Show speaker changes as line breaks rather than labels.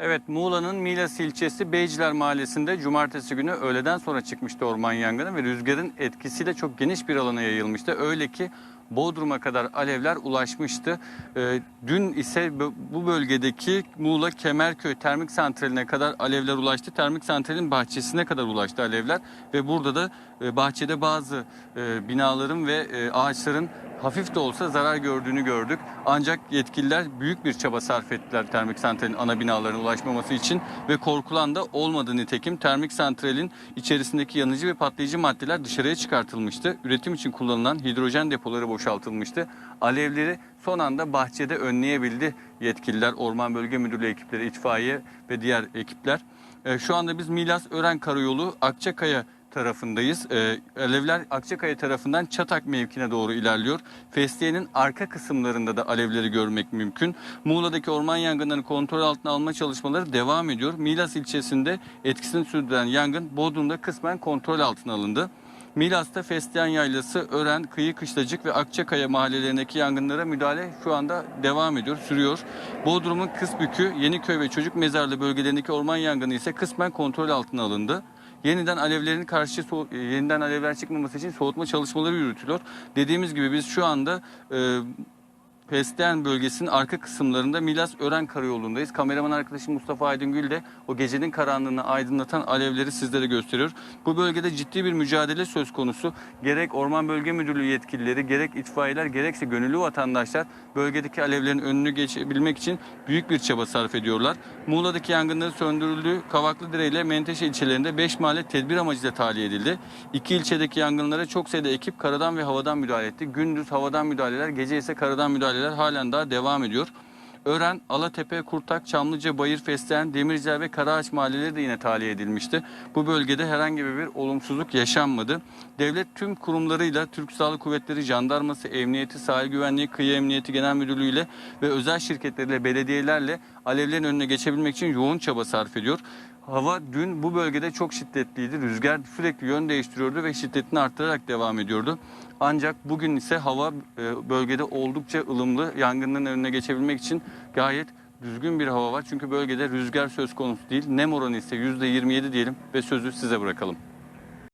Evet Muğla'nın Milas ilçesi Beyciler mahallesinde cumartesi günü öğleden sonra çıkmıştı orman yangını ve rüzgarın etkisiyle çok geniş bir alana yayılmıştı. Öyle ki Bodrum'a kadar alevler ulaşmıştı. Ee, dün ise bu- bölgedeki Muğla Kemerköy termik santraline kadar alevler ulaştı. Termik santralin bahçesine kadar ulaştı alevler ve burada da e, bahçede bazı e, binaların ve e, ağaçların hafif de olsa zarar gördüğünü gördük. Ancak yetkililer büyük bir çaba sarf ettiler termik santralin ana binalarına ulaşmaması için ve korkulan da olmadı nitekim. Termik santralin içerisindeki yanıcı ve patlayıcı maddeler dışarıya çıkartılmıştı. Üretim için kullanılan hidrojen depoları boşaltılmıştı. Alevleri son anda bahçede önleyebildi yetkililer, Orman Bölge Müdürlüğü ekipleri, itfaiye ve diğer ekipler. Ee, Şu anda biz Milas Ören Karayolu Akçakaya tarafındayız. Ee, alevler Akçakaya tarafından Çatak mevkine doğru ilerliyor. Festiyenin arka kısımlarında da alevleri görmek mümkün. Muğla'daki orman yangınlarını kontrol altına alma çalışmaları devam ediyor. Milas ilçesinde etkisini sürdüren yangın Bodrum'da kısmen kontrol altına alındı. Milas'ta Fesleğen Yaylası, Ören, Kıyı Kışlacık ve Akçakaya mahallelerindeki yangınlara müdahale şu anda devam ediyor, sürüyor. Bodrum'un Kısbükü, Yeniköy ve Çocuk Mezarlığı bölgelerindeki orman yangını ise kısmen kontrol altına alındı. Yeniden alevlerin karşı e, yeniden alevler çıkmaması için soğutma çalışmaları yürütülüyor. Dediğimiz gibi biz şu anda e, Fesleğen bölgesinin arka kısımlarında Milas Ören Karayolu'ndayız. Kameraman arkadaşım Mustafa Aydıngül de o gecenin karanlığını aydınlatan alevleri sizlere gösteriyor. Bu bölgede ciddi bir mücadele söz konusu. Gerek Orman Bölge Müdürlüğü yetkilileri, gerek itfaiyeler, gerekse gönüllü vatandaşlar bölgedeki alevlerin önünü geçebilmek için büyük bir çaba sarf ediyorlar. Muğla'daki yangınların söndürüldüğü Kavaklıdere ile Menteşe ilçelerinde 5 mahalle tedbir amacıyla tahliye edildi. İki ilçedeki yangınlara çok sayıda ekip karadan ve havadan müdahale etti. Gündüz havadan müdahaleler, gece ise karadan müdahaleler halen daha devam ediyor. Ören, Alatepe, Kurtak, Çamlıca, Bayır, Fesleğen, Demirciler ve Karaağaç mahalleleri de yine tahliye edilmişti. Bu bölgede herhangi bir olumsuzluk yaşanmadı. Devlet tüm kurumlarıyla Türk Silahlı Kuvvetleri, Jandarması, Emniyeti, Sahil Güvenliği, Kıyı Emniyeti Genel Müdürlüğü ile ve özel şirketleriyle, belediyelerle alevlerin önüne geçebilmek için yoğun çaba sarf ediyor. Hava dün bu bölgede çok şiddetliydi. Rüzgar sürekli yön değiştiriyordu ve şiddetini arttırarak devam ediyordu. Ancak bugün ise hava e, bölgede oldukça ılımlı. Yangının önüne geçebilmek için gayet düzgün bir hava var. Çünkü bölgede rüzgar söz konusu değil. Nem oranı ise %27 diyelim ve sözü size bırakalım.